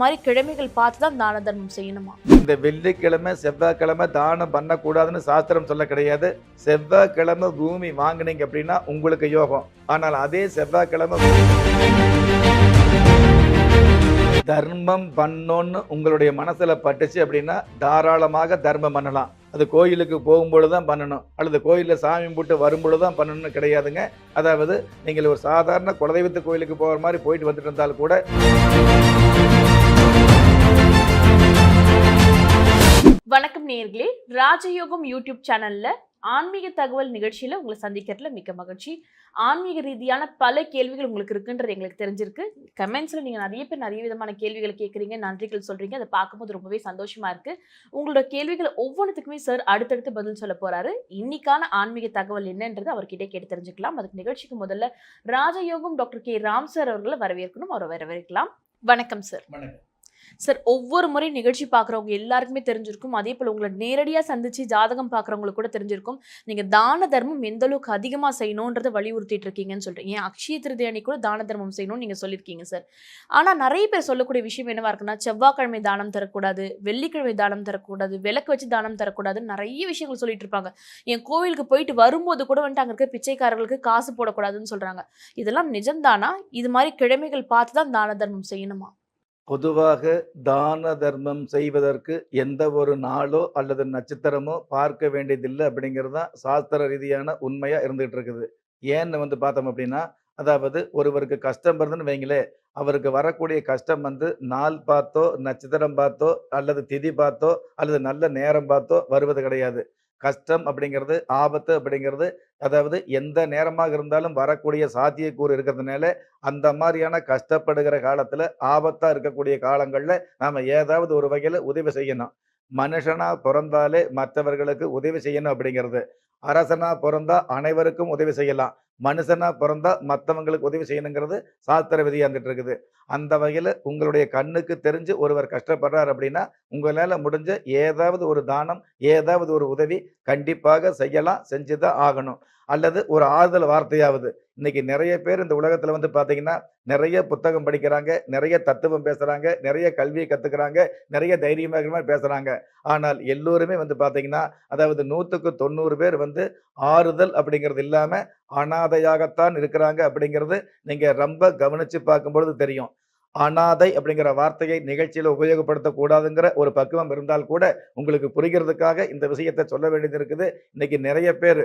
மாதிரி கிழமைகள் பார்த்து தான் தான தர்மம் செய்யணுமா? இந்த வெள்ளிக்கிழமை செவ்வாய்க்கிழமை தானம் பண்ணக்கூடாதுன்னு சாஸ்திரம் சொல்ல கிடையாது. செவ்வாய்க்கிழமை பூமி வாங்குனீங்க அப்படின்னா உங்களுக்கு யோகம். ஆனால் அதே செவ்வாய்க்கிழமை தர்மம் பண்ணோன்னு உங்களுடைய மனசில் பட்டுச்சு அப்படின்னா தாராளமாக தர்மம் பண்ணலாம். அது கோயிலுக்கு போகும்பொழுது தான் பண்ணணும். அல்லது கோயிலில் சாமி கும்பிட்டு வரும்பொழுது தான் பண்ணணும்னு கிடையாதுங்க. அதாவது நீங்கள் ஒரு சாதாரண குலதெய்வத்து கோயிலுக்கு போகிற மாதிரி போயிட்டு வந்துட்டு இருந்தால் கூட வணக்கம் நேர்களே ராஜயோகம் யூடியூப் சேனல்ல ஆன்மீக தகவல் நிகழ்ச்சியில உங்களை சந்திக்கிறதுல மிக்க மகிழ்ச்சி. ஆன்மீக ரீதியான பல கேள்விகள் உங்களுக்கு இருக்குன்றது எங்களுக்கு தெரிஞ்சிருக்கு. கமெண்ட்ஸ்ல நீங்க நிறைய பேர் நிறைய விதமான கேள்விகள் கேட்குறீங்க நன்றிகள் சொல்றீங்க. அதை பார்க்கும்போது ரொம்பவே சந்தோஷமா இருக்கு. உங்களோட கேள்விகள் ஒவ்வொன்றுத்துக்குமே சார் அடுத்தடுத்து பதில் சொல்ல போறாரு. இன்னைக்கான ஆன்மீக தகவல் என்னன்றது அவர்கிட்ட கேட்டு தெரிஞ்சுக்கலாம். அதுக்கு நிகழ்ச்சிக்கு முதல்ல ராஜயோகம் டாக்டர் கே. ராம் சார் அவர்களை வரவேற்கணும். அவரை வரவேற்கலாம். வணக்கம் சார் சார் ஒவ்வொரு முறை நிகழ்ச்சி பார்க்குறவங்க எல்லாருக்குமே தெரிஞ்சிருக்கும். அதே போல் உங்களை நேரடியாக சந்தித்து ஜாதகம் பார்க்குறவங்களுக்கு கூட தெரிஞ்சிருக்கும். நீங்கள் தான தர்மம் எந்த அளவுக்கு அதிகமாக செய்யணுன்றதை வலியுறுத்திட்டு இருக்கீங்கன்னு சொல்கிறீங்க ஏன் அக்ஷய திருதி அன்னைக்கு கூட தான தர்மம் செய்யணும்னு நீங்கள் சொல்லியிருக்கீங்க சார் ஆனால் நிறைய பேர் சொல்லக்கூடிய விஷயம் என்னவா இருக்குன்னா செவ்வாய்க்கிழமை தானம் தரக்கூடாது வெள்ளிக்கிழமை தானம் தரக்கூடாது விளக்கு வச்சு தானம் தரக்கூடாதுன்னு நிறைய விஷயங்கள் சொல்லிட்டு இருப்பாங்க. என் கோவிலுக்கு போயிட்டு வரும்போது கூட வந்துட்டு அங்கே இருக்க பிச்சைக்காரர்களுக்கு காசு போடக்கூடாதுன்னு சொல்கிறாங்க இதெல்லாம் நிஜம்தானா? இது மாதிரி கிழமைகள் பார்த்து தான் தான தர்மம் செய்யணுமா? பொதுவாக தான தர்மம் செய்வதற்கு எந்த ஒரு நாளோ அல்லது நட்சத்திரமோ பார்க்க வேண்டியதில்லை அப்படிங்கிறது தான் சாஸ்திர ரீதியான உண்மையாக இருந்துகிட்டு இருக்குது. ஏன்னு வந்து பார்த்தோம் அப்படின்னா அதாவது ஒருவருக்கு கஷ்டம் வருதுன்னு வைங்களே அவருக்கு வரக்கூடிய கஷ்டம் வந்து நாள் பார்த்தோ நட்சத்திரம் பார்த்தோ அல்லது திதி பார்த்தோ அல்லது நல்ல நேரம் பார்த்தோ வருவது கிடையாது. கஷ்டம் அப்படிங்கிறது ஆபத்து அப்படிங்கிறது அதாவது எந்த நேரமாக இருந்தாலும் வரக்கூடிய சாத்தியக்கூறு இருக்கிறதுனால அந்த மாதிரியான கஷ்டப்படுகிற காலத்தில் ஆபத்தாக இருக்கக்கூடிய காலங்களில் நாம் ஏதாவது ஒரு வகையில் உதவி செய்யணும். மனுஷனாக பிறந்தாலே மற்றவர்களுக்கு உதவி செய்யணும் அப்படிங்கிறது. அரசனாக பிறந்தா அனைவருக்கும் உதவி செய்யலாம். மனுஷனா பிறந்தா மற்றவங்களுக்கு உதவி செய்யணுங்கிறது சாஸ்திர விதியா இருந்துட்டு இருக்குது. அந்த வகையில் உங்களுடைய கண்ணுக்கு தெரிஞ்சு ஒருவர் கஷ்டப்படுறார் அப்படின்னா உங்களால் முடிஞ்ச ஏதாவது ஒரு தானம் ஏதாவது ஒரு உதவி கண்டிப்பாக செய்யலாம் செஞ்சு தான் ஆகணும். அல்லது ஒரு ஆறுதல் வார்த்தையாவது. இன்னைக்கு நிறைய பேர் இந்த உலகத்துல வந்து பாத்தீங்கன்னா நிறைய புத்தகம் படிக்கிறாங்க நிறைய தத்துவம் பேசுறாங்க நிறைய கல்வியை கத்துக்கிறாங்க நிறைய தைரியமாக மாதிரி பேசுறாங்க. ஆனால் எல்லோருமே வந்து பாத்தீங்கன்னா அதாவது நூற்றுக்கு தொண்ணூறு பேர் வந்து ஆறுதல் அப்படிங்கிறது இல்லாம அனாதையாகத்தான் இருக்கிறாங்க அப்படிங்கிறது நீங்க ரொம்ப கவனிச்சு பார்க்கும்பொழுது தெரியும். அனாதை அப்படிங்கிற வார்த்தையை நிகழ்ச்சியில் உபயோகப்படுத்தக்கூடாதுங்கிற ஒரு பக்குவம் இருந்தால் கூட உங்களுக்கு புரிகிறதுக்காக இந்த விஷயத்தை சொல்ல வேண்டியது இருக்குது. இன்னைக்கு நிறைய பேர்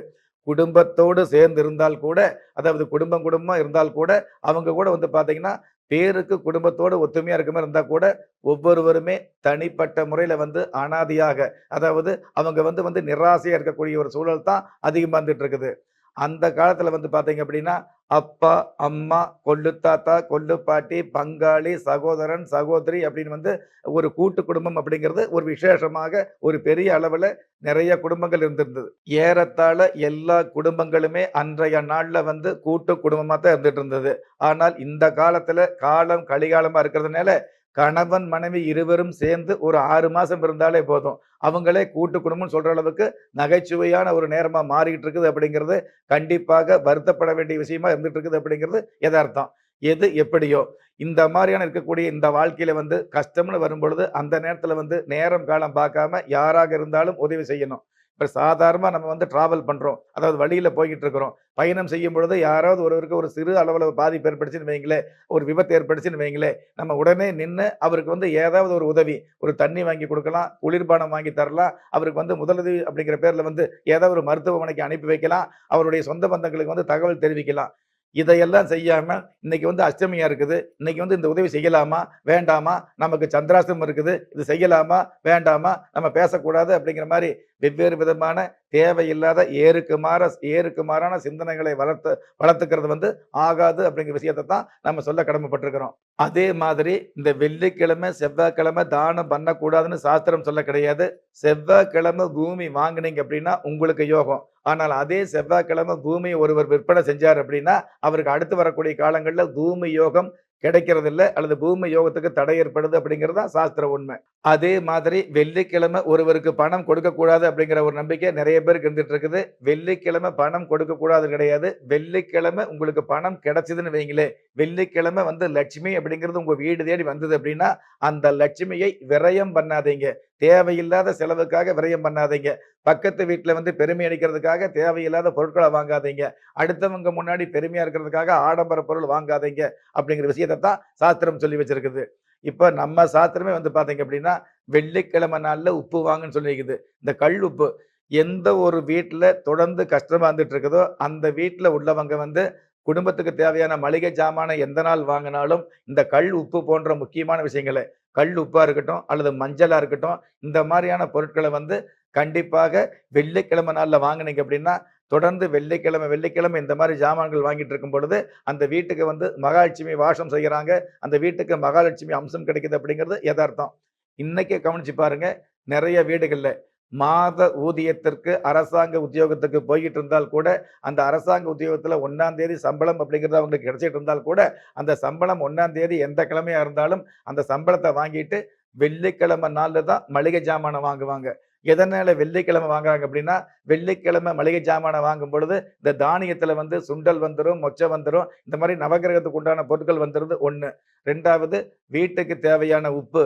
குடும்பத்தோடு சேர்ந்து இருந்தால் கூட அதாவது குடும்பம் குடும்பமாக இருந்தால் கூட அவங்க கூட வந்து பார்த்தீங்கன்னா பேருக்கு குடும்பத்தோடு ஒத்துமையாக இருக்க மாதிரி இருந்தால் கூட ஒவ்வொருவருமே தனிப்பட்ட முறையில் வந்து அனாதியாக அதாவது அவங்க வந்து வந்து நிராசையாக இருக்கக்கூடிய ஒரு சூழல் தான் அதிகமாக வந்துட்டு இருக்குது. அந்த காலத்தில் வந்து பார்த்தீங்க அப்படின்னா அப்பா அம்மா கொள்ளு தாத்தா கொள்ளு பாட்டி பங்காளி சகோதரன் சகோதரி அப்படின்னு வந்து ஒரு கூட்டு குடும்பம் அப்படிங்கிறது ஒரு விசேஷமாக ஒரு பெரிய அளவில் நிறைய குடும்பங்கள் இருந்திருந்தது. ஏறத்தாழ எல்லா குடும்பங்களுமே அன்றைய நாளில் வந்து கூட்டு குடும்பமாக தான் இருந்துட்டு இருந்தது. ஆனால் இந்த காலத்தில் காலம் கலிகாலமாக இருக்கிறதுனால கணவன் மனைவி இருவரும் சேர்ந்து ஒரு ஆறு மாதம் இருந்தாலே போதும். அவங்களே கூட்டு குடும்பம்னு சொல்கிற அளவுக்கு நகைச்சுவையான ஒரு நேரமாக மாறிக்கிட்டு இருக்குது அப்படிங்கிறது கண்டிப்பாக வருத்தப்பட வேண்டிய விஷயமா இருந்துகிட்டு இருக்குது அப்படிங்கிறது எதார்த்தம் எது எப்படியோ இந்த மாதிரியான இருக்கக்கூடிய இந்த வாழ்க்கையில் வந்து கஷ்டம்னு வரும்பொழுது அந்த நேரத்தில் வந்து நேரம் காலம் பார்க்காம யாராக இருந்தாலும் உதவி செய்யணும். இப்போ சாதாரணமாக நம்ம வந்து டிராவல் பண்ணுறோம் அதாவது வழியில் போய்கிட்டு இருக்கிறோம். பயணம் செய்யும் பொழுது யாராவது ஒருவருக்கு ஒரு சிறு அளவில் பாதிப்பு ஏற்படுச்சுன்னு வைங்களேன் ஒரு விபத்து ஏற்படுச்சுன்னு வைங்களேன் நம்ம உடனே நின்று அவருக்கு வந்து ஏதாவது ஒரு உதவி ஒரு தண்ணி வாங்கி கொடுக்கலாம் குளிர்பானம் வாங்கி தரலாம் அவருக்கு வந்து முதலுதவி அப்படிங்கிற பேரில் வந்து ஏதாவது ஒரு மருத்துவமனைக்கு அனுப்பி வைக்கலாம் அவருடைய சொந்த பந்தங்களுக்கு வந்து தகவல் தெரிவிக்கலாம். இதையெல்லாம் செய்யாமல் இன்னைக்கு வந்து அஷ்டமியாக இருக்குது. இன்னைக்கு வந்து இந்த உதவி செய்யலாமா? வேண்டாமா? நமக்கு சந்திராசிரமம் இருக்குது. இது செய்யலாமா? வேண்டாமா? நம்ம பேசக்கூடாது அப்படிங்கிற மாதிரி வெவ்வேறு விதமான தேவையில்லாத ஏருக்கு மாற ஏருக்கு மாறான சிந்தனைகளை வளர்த்து வளர்த்துக்கிறது வந்து ஆகாது அப்படிங்கிற விஷயத்தை தான் நம்ம சொல்ல கடமைப்பட்டிருக்கிறோம். அதே மாதிரி இந்த வெள்ளிக்கிழமை செவ்வாய்க்கிழமை தானம் பண்ணக்கூடாதுன்னு சாஸ்திரம் சொல்ல கிடையாது. செவ்வாய்க்கிழமை பூமி வாங்குனீங்க அப்படின்னா உங்களுக்கு யோகம். ஆனால் அதே செவ்வாய்க்கிழமை பூமியை ஒருவர் விற்பனை செஞ்சார் அப்படின்னா அவருக்கு அடுத்து வரக்கூடிய காலங்களில் பூமி யோகம் கிடைக்கிறதில்ல அல்லது பூமி யோகத்துக்கு தடை ஏற்படுது அப்படிங்கிறது தான் சாஸ்திர உண்மை. அதே மாதிரி வெள்ளிக்கிழமை ஒருவருக்கு பணம் கொடுக்கக்கூடாது அப்படிங்கிற ஒரு நம்பிக்கை நிறைய பேருக்கு இருந்துட்டு இருக்குது வெள்ளிக்கிழமை பணம் கொடுக்கக்கூடாது கிடையாது. வெள்ளிக்கிழமை உங்களுக்கு பணம் கிடைச்சதுன்னு வைங்களே வெள்ளிக்கிழமை வந்து லட்சுமி அப்படிங்கிறது உங்கள் வீடு தேடி வந்தது அப்படின்னா அந்த லட்சுமியை விரயம் பண்ணாதீங்க. தேவையில்லாத செலவுக்காக விரயம் பண்ணாதீங்க. பக்கத்து வீட்டில் வந்து பெருமை அடிக்கிறதுக்காக தேவையில்லாத பொருட்களை வாங்காதீங்க. அடுத்தவங்க முன்னாடி பெருமையாக இருக்கிறதுக்காக ஆடம்பர பொருள் வாங்காதீங்க அப்படிங்கிற விஷயத்தை தான் சாஸ்திரம் சொல்லி வச்சிருக்குது. இப்போ நம்ம சாஸ்திரமே வந்து பார்த்தீங்க அப்படின்னா வெள்ளிக்கிழமை நாளில் உப்பு வாங்குன்னு சொல்லியிருக்குது இந்த கல் உப்பு எந்த ஒரு வீட்டில் தொடர்ந்து கஷ்டமாக வந்துட்டு இருக்குதோ அந்த வீட்டில் உள்ளவங்க வந்து குடும்பத்துக்கு தேவையான மளிகை ஜாமானை எந்த நாள் வாங்கினாலும் இந்த கல் உப்பு போன்ற முக்கியமான விஷயங்களை கல் உப்பாக இருக்கட்டும் அல்லது மஞ்சளாக இருக்கட்டும் இந்த மாதிரியான பொருட்களை வந்து கண்டிப்பாக வெள்ளிக்கிழமை நாளில் வாங்கினீங்க அப்படின்னா தொடர்ந்து வெள்ளிக்கிழமை வெள்ளிக்கிழமை இந்த மாதிரி ஜாமான்கள் வாங்கிட்டு இருக்கும் பொழுது அந்த வீட்டுக்கு வந்து மகாலட்சுமி வாசம் செய்கிறாங்க அந்த வீட்டுக்கு மகாலட்சுமி அம்சம் கிடைக்குது அப்படிங்கிறது யதார்த்தம். இன்னைக்கு கவனிச்சு பாருங்க நிறைய வீடுகளில் மாத ஊதியத்திற்கு அரசாங்க உத்தியோகத்துக்கு போய்கிட்டு இருந்தால் கூட அந்த அரசாங்க உத்தியோகத்தில் ஒன்றாம் தேதி சம்பளம் அப்படிங்கிறது அவங்களுக்கு கிடைச்சிட்டு இருந்தால் கூட அந்த சம்பளம் ஒன்றாம் தேதி எந்த கிழமையாக இருந்தாலும் அந்த சம்பளத்தை வாங்கிட்டு வெள்ளிக்கிழமை நாளில் தான் மளிகை ஜாமானை வாங்குவாங்க. எதனால வெள்ளிக்கிழமை வாங்குறாங்க அப்படின்னா வெள்ளிக்கிழமை மளிகை ஜாமானை வாங்கும் பொழுது இந்த தானியத்துல வந்து சுண்டல் வந்துடும் மொச்சை வந்துடும் இந்த மாதிரி நவகிரகத்துக்கு உண்டான பொருட்கள் வந்துடுது ஒன்று ரெண்டாவது வீட்டுக்கு தேவையான உப்பு.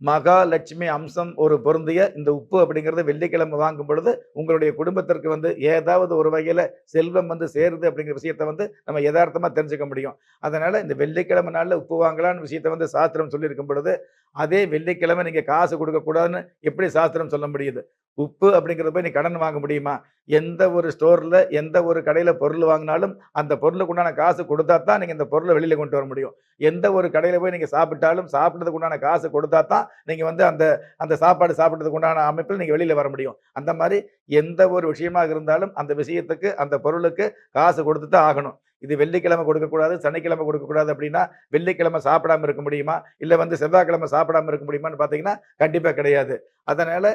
மகாலட்சுமி அம்சம் ஒரு பொருந்திய இந்த உப்பு அப்படிங்கிறது வெள்ளிக்கிழமை வாங்கும் பொழுது உங்களுடைய குடும்பத்திற்கு வந்து ஏதாவது ஒரு வகையில் செல்வம் வந்து சேருது அப்படிங்கிற விஷயத்தை வந்து நம்ம யதார்த்தமாக தெரிஞ்சுக்க முடியும். அதனால் இந்த வெள்ளிக்கிழமை நாளில் உப்பு வாங்கலாம்னு விஷயத்தை வந்து சாஸ்திரம் சொல்லியிருக்கும் பொழுது அதே வெள்ளிக்கிழமை நீங்கள் காசு கொடுக்கக்கூடாதுன்னு எப்படி சாஸ்திரம் சொல்ல முடியுது? உப்பு அப்படிங்கிறத போய் நீ கடன் வாங்க முடியுமா? எந்த ஒரு ஸ்டோரில் எந்த ஒரு கடையில் பொருள் வாங்கினாலும் அந்த பொருளுக்கு உண்டான காசு கொடுத்தா தான் நீங்கள் இந்த பொருளை வெளியில் கொண்டு வர முடியும். எந்த ஒரு கடையில் போய் நீங்கள் சாப்பிட்டாலும் சாப்பிட்றதுக்கு உண்டான காசு கொடுத்தா தான் நீங்கள் வந்து அந்த அந்த சாப்பாடு சாப்பிட்றதுக்கு உண்டான அமைப்பில் நீங்கள் வெளியில் வர முடியும். அந்த மாதிரி எந்த ஒரு விஷயமாக இருந்தாலும் அந்த விஷயத்துக்கு அந்த பொருளுக்கு காசு கொடுத்து தான் ஆகணும். இது வெள்ளிக்கிழமை கொடுக்கக்கூடாது சனிக்கிழமை கொடுக்கக்கூடாது அப்படின்னா வெள்ளிக்கிழமை சாப்பிடாம இருக்க முடியுமா? இல்லை வந்து செவ்வாய்க்கிழமை சாப்பிடாம இருக்க முடியுமான்னு பார்த்தீங்கன்னா கண்டிப்பாக கிடையாது. அதனால்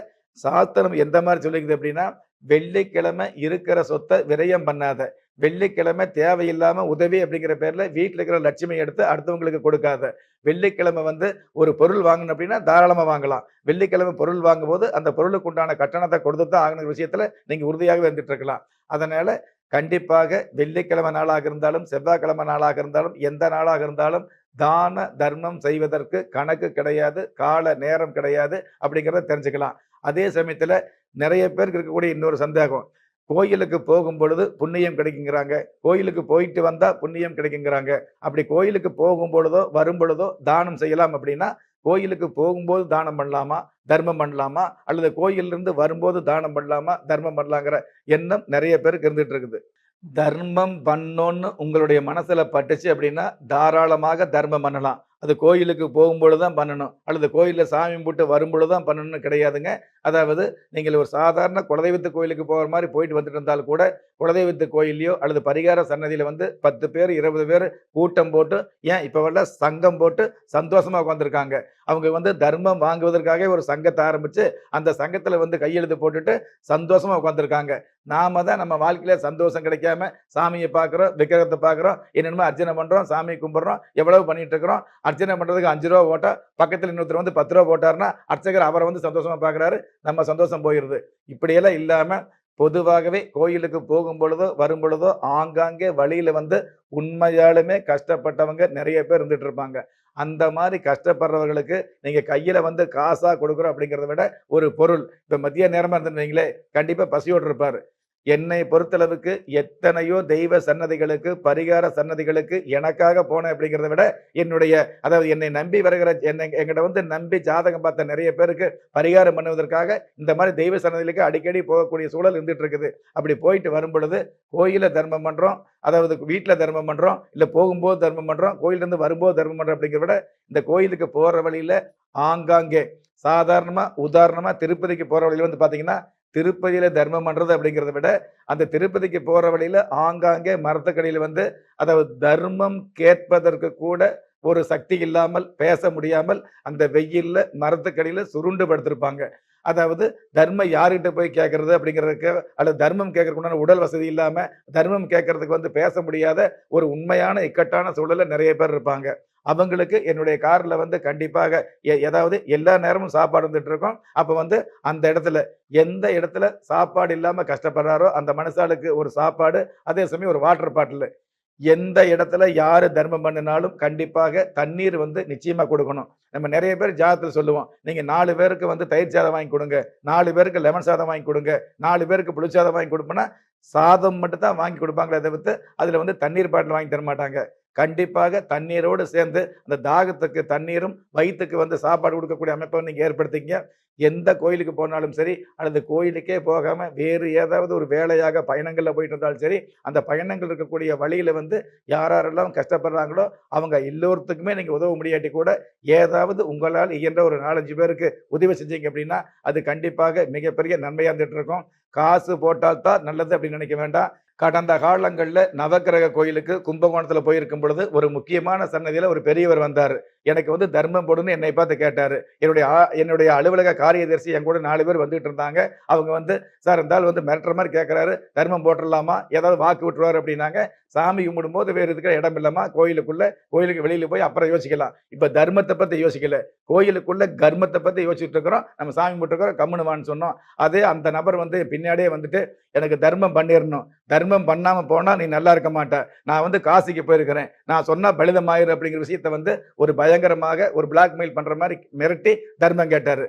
சாஸ்திரம் எந்த மாதிரி சொல்லிக்குது அப்படின்னா வெள்ளிக்கிழமை இருக்கிற சொத்தை விரயம் பண்ணாத வெள்ளிக்கிழமை தேவையில்லாம உதவி அப்படிங்கிற பேர்ல வீட்டில் இருக்கிற லட்சுமி எடுத்து அடுத்தவங்களுக்கு கொடுக்காத. வெள்ளிக்கிழமை வந்து ஒரு பொருள் வாங்கணும் அப்படின்னா தாராளமாக வாங்கலாம். வெள்ளிக்கிழமை பொருள் வாங்கும்போது அந்த பொருளுக்கு உண்டான கட்டணத்தை கொடுத்து தான் ஆகணுங்கிற விஷயத்துல நீங்க உறுதியாக வந்துட்டு இருக்கலாம். அதனால கண்டிப்பாக வெள்ளிக்கிழமை நாளாக இருந்தாலும் செவ்வாய்க்கிழமை நாளாக இருந்தாலும் எந்த நாளாக இருந்தாலும் தான தர்மம் செய்வதற்கு கணக்கு கிடையாது கால நேரம் கிடையாது அப்படிங்கிறத தெரிஞ்சுக்கலாம். அதே சமயத்தில் நிறைய பேருக்கு இருக்கக்கூடிய இன்னொரு சந்தேகம். கோயிலுக்கு போகும் பொழுது புண்ணியம் கிடைக்குங்கிறாங்க. கோயிலுக்கு போயிட்டு வந்தால் புண்ணியம் கிடைக்குங்கிறாங்க. அப்படி கோயிலுக்கு போகும் பொழுதோ வரும் பொழுதோ தானம் செய்யலாம் அப்படின்னா கோயிலுக்கு போகும்போது தானம் பண்ணலாமா? தர்மம் பண்ணலாமா? அல்லது கோயிலிருந்து வரும்போது தானம் பண்ணலாமா? தர்மம் பண்ணலாங்கிற எண்ணம் நிறைய பேருக்கு இருந்துட்டு இருக்குது. தர்மம் பண்ணோன்னு உங்களுடைய மனசில் பட்டுச்சு அப்படின்னா தாராளமாக தர்மம் பண்ணலாம். அது கோயிலுக்கு போகும்பொழுது தான் பண்ணணும். அல்லது கோயிலில் சாமி கும்பிட்டு வரும்பொழுது தான் பண்ணணும்னு கிடையாதுங்க. அதாவது நீங்கள் ஒரு சாதாரண குலதெய்வத்து கோயிலுக்கு போகிற மாதிரி போயிட்டு வந்துட்டு இருந்தால் கூட குலதெய்வத்து கோயிலையோ அல்லது பரிகார சன்னதியில் வந்து பத்து பேர் இருபது பேர் கூட்டம் போட்டு ஏன் இப்போ வரல சங்கம் போட்டு சந்தோஷமாக உட்காந்துருக்காங்க அவங்க வந்து தர்மம் வாங்குவதற்காக ஒரு சங்கத்தை ஆரம்பித்து அந்த சங்கத்தில் வந்து கையெழுத்து போட்டுட்டு சந்தோஷமாக உட்காந்துருக்காங்க நாம தான் நம்ம வாழ்க்கையில சந்தோஷம் கிடைக்காம சாமியை பார்க்குறோம் விக்கிரகத்தை பார்க்குறோம் என்னென்னமோ அர்ச்சனை பண்ணுறோம் சாமி கும்பிட்றோம் எவ்வளவு பண்ணிட்டு இருக்கிறோம். அர்ச்சனை பண்ணுறதுக்கு அஞ்சு ரூபா போட்டால் பக்கத்தில் இன்னொருத்தர் வந்து பத்து ரூபா போட்டாருன்னா அர்ச்சகர் அவரை வந்து சந்தோஷமாக பார்க்குறாரு நம்ம சந்தோஷம் போயிடுது இப்படியெல்லாம் இல்லாமல் பொதுவாகவே கோயிலுக்கு போகும் பொழுதோ வரும் பொழுதோ ஆங்காங்கே வழியில வந்து உண்மையாலுமே கஷ்டப்பட்டவங்க நிறைய பேர் இருந்துட்டு இருப்பாங்க. அந்த மாதிரி கஷ்டப்படுறவர்களுக்கு நீங்க கையில வந்து காசா கொடுக்குறோம் அப்படிங்கிறத விட ஒரு பொருள். இப்ப மதிய நேரமா இருந்துருந்தீங்களே கண்டிப்பா பசியோடு இருப்பாரு. என்னை பொறுத்தளவுக்கு எத்தனையோ தெய்வ சன்னதிகளுக்கு பரிகார சன்னதிகளுக்கு எனக்காக போனேன் அப்படிங்கிறத விட என்னுடைய அதாவது என்னை நம்பி வருகிற என்னை எங்கிட்ட வந்து நம்பி ஜாதகம் பார்த்த நிறைய பேருக்கு பரிகாரம் பண்ணுவதற்காக இந்த மாதிரி தெய்வ சன்னதிகளுக்கு அடிக்கடி போகக்கூடிய சூழல் இருந்துட்டு இருக்குது அப்படி போயிட்டு வரும் பொழுது தர்மம் பண்ணுறோம் அதாவது வீட்டில் தர்மம் பண்ணுறோம் இல்லை போகும்போது தர்மம் பண்ணுறோம் கோயில்ல வரும்போது தர்மம் பண்ணுறோம் அப்படிங்கிறத விட இந்த கோயிலுக்கு போகிற வழியில் ஆங்காங்கே சாதாரணமாக உதாரணமாக திருப்பதிக்கு போகிற வழியில் வந்து பார்த்தீங்கன்னா திருப்பதியில் தர்மம் பண்ணுறது அப்படிங்கிறத விட அந்த திருப்பதிக்கு போகிற வழியில் ஆங்காங்கே மரத்துக்கடியில் வந்து அதாவது தர்மம் கேட்பதற்கு கூட ஒரு சக்தி இல்லாமல் பேச முடியாமல் அந்த வெயிலில் மரத்துக்கடியில் சுருண்டு படுத்திருப்பாங்க. அதாவது தர்மம் யார்கிட்ட போய் கேட்கறது அப்படிங்கிறதுக்கு அல்லது தர்மம் கேட்கறதுக்கு உடல் வசதி இல்லாமல் தர்மம் கேட்கறதுக்கு வந்து பேச முடியாத ஒரு உண்மையான இக்கட்டான சூழலில் நிறைய பேர் இருப்பாங்க. அவங்களுக்கு என்னுடைய காரில் வந்து கண்டிப்பாக எ- ஏதாவது எல்லா நேரமும் சாப்பாடு வந்துட்டு இருக்கோம். அப்போ வந்து அந்த இடத்துல எந்த இடத்துல சாப்பாடு இல்லாமல் கஷ்டப்படுறாரோ அந்த மனுஷாளுக்கு ஒரு சாப்பாடு அதே சமயம் ஒரு வாட்டர் பாட்டில். எந்த இடத்துல யார் தர்மம் பண்ணினாலும் கண்டிப்பாக தண்ணீர் வந்து நிச்சயமாக கொடுக்கணும். நம்ம நிறைய பேர் ஜாதகத்தில் சொல்லுவோம் நீங்கள் நாலு பேருக்கு வந்து தயிர் சாதம் வாங்கி கொடுங்க நாலு பேருக்கு லெமன் சாதம் வாங்கி கொடுங்க நாலு பேருக்கு புளிச்சாதம் வாங்கி கொடுப்போம்னா சாதம் மட்டும் தான் வாங்கி கொடுப்பாங்களே தவிர்த்து அதில் வந்து தண்ணீர் பாட்டில் வாங்கி தர மாட்டாங்க கண்டிப்பாக தண்ணீரோடு சேர்ந்து அந்த தாகத்துக்கு தண்ணீரும் வயிற்றுக்கு வந்து சாப்பாடு கொடுக்கக்கூடிய அமைப்பை நீங்கள் ஏற்படுத்திங்க எந்த கோயிலுக்கு போனாலும் சரி அல்லது கோயிலுக்கே போகாமல் வேறு ஏதாவது ஒரு வேலையாக பயணங்களில் போயிட்டு இருந்தாலும் சரி அந்த பயணங்கள் இருக்கக்கூடிய வழியில் வந்து யார் யாரெல்லாம் கஷ்டப்படுறாங்களோ அவங்க எல்லோருத்துக்குமே நீங்கள் உதவ முடியாட்டி கூட ஏதாவது உங்களால் இயன்ற ஒரு நாலஞ்சு பேருக்கு உதவி செஞ்சீங்க அப்படின்னா அது கண்டிப்பாக மிகப்பெரிய நன்மையாக இருந்துகிட்டு இருக்கும். காசு போட்டால் தான் நல்லது அப்படின்னு நினைக்க வேண்டாம். கடந்த காலங்களில் நவக்கிரக கோயிலுக்கு கும்பகோணத்தில் போயிருக்கும் பொழுது ஒரு முக்கியமான சன்னதியில் ஒரு பெரியவர் வந்தார். எனக்கு வந்து தர்மம் போடுன்னு என்னை பார்த்து கேட்டார். என்னுடைய என்னுடைய அலுவலக காரியதர்சி என் கூட நாலு பேர் வந்துட்டு இருந்தாங்க. அவங்க வந்து சார் இருந்தாலும் வந்து மிரட்டுற மாதிரி கேட்குறாரு தர்மம் போட்டுடலாமா? ஏதாவது வாக்கு விட்டுருவார் அப்படின்னாங்க. சாமி கும்பிடும்போது வேறு இதுக்கு இடம் இல்லாமா கோயிலுக்குள்ளே கோயிலுக்கு வெளியில் போய் அப்புறம் யோசிக்கலாம். இப்போ தர்மத்தை பற்றி யோசிக்கல. கோயிலுக்குள்ளே கர்மத்தை பற்றி யோசிச்சுட்டு இருக்கிறோம். நம்ம சாமி கும்பிட்டுருக்கிறோம் கம்முனுவான்னு சொன்னோம். அதே அந்த நபர் வந்து பின்னாடியே வந்துட்டு எனக்கு தர்மம் பண்ணிடணும் தர்மம் பண்ணாமல் போனால் நீ நல்லா இருக்க மாட்ட. நான் வந்து காசிக்கு போயிருக்கிறேன். நான் சொன்னால் பலிதமாயிரு அப்படிங்கிற விஷயத்த வந்து ஒரு பயங்கரமாக ஒரு பிளாக்மெயில் பண்ற மாதிரி மிரட்டி தர்மம் கேட்டாரு.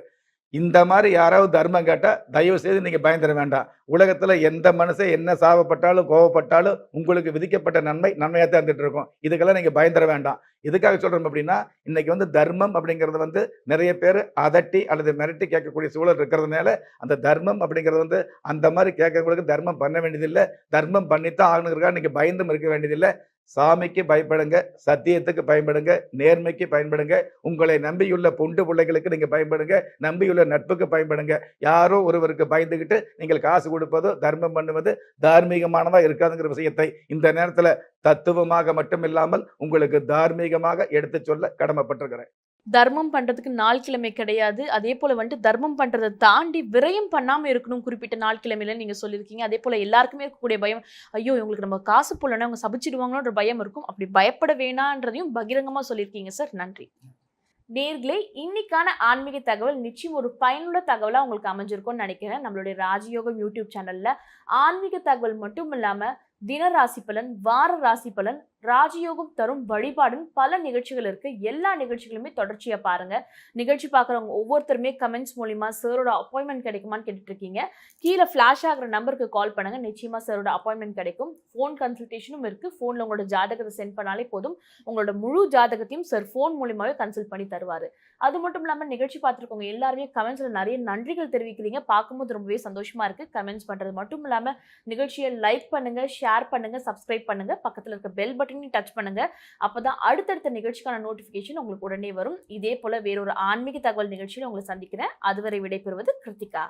இந்த மாதிரி யாராவது தர்மம் கேட்டால் தயவு செய்து நீங்கள் பயந்துட வேண்டாம். உலகத்தில் எந்த மனுஷன் என்ன சாபப்பட்டாலும் கோவப்பட்டாலும் உங்களுக்கு விதிக்கப்பட்ட நன்மை நன்மையாக தான் இருந்துட்டு இருக்கும். இதுக்கெல்லாம் நீங்கள் பயந்துட வேண்டாம். எதுக்காக சொல்கிறோம் அப்படின்னா இன்றைக்கி வந்து தர்மம் அப்படிங்கிறது வந்து நிறைய பேர் அதட்டி அல்லது மிரட்டி கேட்கக்கூடிய சூழல் இருக்கிறதுனால அந்த தர்மம் அப்படிங்கிறது வந்து அந்த மாதிரி கேட்கறவங்களுக்கு தர்மம் பண்ண வேண்டியதில்லை. தர்மம் பண்ணித்தான் ஆகணுங்கிறக்காக நீங்கள் பயந்தும் இருக்க வேண்டியதில்லை. சாமிக்கு பயப்படுங்க சத்தியத்துக்கு பயன்படுங்க நேர்மைக்கு பயன்படுங்க உங்களை நம்பியுள்ள பொண்டு பிள்ளைகளுக்கு நீங்கள் பயன்படுங்க நம்பியுள்ள நட்புக்கு பயன்படுங்க. யாரோ ஒருவருக்கு பயந்துக்கிட்டு நீங்கள் காசு கொடுப்பதோ தர்மம் பண்ணுவது தார்மீகமானதாக இருக்காதுங்கிற விஷயத்தை இந்த நேரத்தில் தத்துவமாக மட்டும் இல்லாமல் உங்களுக்கு தார்மீகமாக எடுத்து சொல்ல கடமைப்பட்டிருக்கிறேன். தர்மம் பண்ணுறதுக்கு நாள் கிழமை கிடையாது. அதே போல் வந்துட்டு தர்மம் பண்ணுறதை தாண்டி விரயம் பண்ணாமல் இருக்கணும் குறிப்பிட்ட நாள் கிழமையில நீங்கள் சொல்லியிருக்கீங்க. அதே போல் எல்லாருக்குமே இருக்கக்கூடிய பயம் ஐயோ இவங்களுக்கு நம்ம காசு போலன்னா அவங்க சபிச்சிடுவாங்களோன்ற பயம் இருக்கும். அப்படி பயப்பட வேணான்றதையும் பகிரங்கமாக சொல்லியிருக்கீங்க சார். நன்றி. நேர்களே இன்னைக்கான ஆன்மீக தகவல் நிச்சயம் ஒரு பயனுள்ள தகவலாக உங்களுக்கு அமைஞ்சிருக்கும்னு நினைக்கிறேன். நம்மளுடைய ராஜயோகம் யூடியூப் சேனலில் ஆன்மீக தகவல் மட்டும் இல்லாமல் தின ராசி பலன் வார ராசி பலன் ராஜயோகம் தரும் வழிபாடுன்னு பல நிகழ்ச்சிகள் இருக்கு. எல்லா நிகழ்ச்சிகளுமே தொடர்ச்சியா பாருங்க. நிகழ்ச்சி பார்க்குறவங்க ஒவ்வொருத்தருமே கமெண்ட்ஸ் மூலியமா சாரோட அப்பாயின்மெண்ட் கிடைக்குமான்னு கேட்டுட்டு இருக்கீங்க கீழே ஃபிளாஷ் ஆகிற நம்பருக்கு கால் பண்ணுங்க. நிச்சயமா சரோட அப்பாயின்மெண்ட் கிடைக்கும். ஃபோன் கன்சல்டேஷனும் இருக்கு. ஃபோன்ல உங்களோட ஜாதகத்தை சென்ட் பண்ணாலே போதும். உங்களோட முழு ஜாதகத்தையும் சார் ஃபோன் மூலியமாவே கன்சல்ட் பண்ணி தருவாரு. அது மட்டும் இல்லாமல் நிகழ்ச்சி பார்த்துருக்கவங்க எல்லாருமே கமெண்ட்ஸ்ல நிறைய நன்றிகள் தெரிவிக்கிறீங்க. பார்க்கும்போது ரொம்பவே சந்தோஷமா இருக்கு. கமெண்ட்ஸ் பண்றது மட்டும் இல்லாமல் நிகழ்ச்சியை லைக் பண்ணுங்க ஷேர் பண்ணுங்க சப்ஸ்கிரைப் பண்ணுங்க. பக்கத்தில் இருக்க பெல் பட்டனையும் டச் பண்ணுங்க. அப்பதான் அடுத்தடுத்த நிகழ்ச்சிக்கான நோட்டிபிகேஷன் உங்களுக்கு உடனே வரும். இதே போல வேறொரு ஆன்மீக தகவல் நிகழ்ச்சியில் உங்களை சந்திக்கிறேன். அதுவரை விடைபெறுவது கிருத்திகா.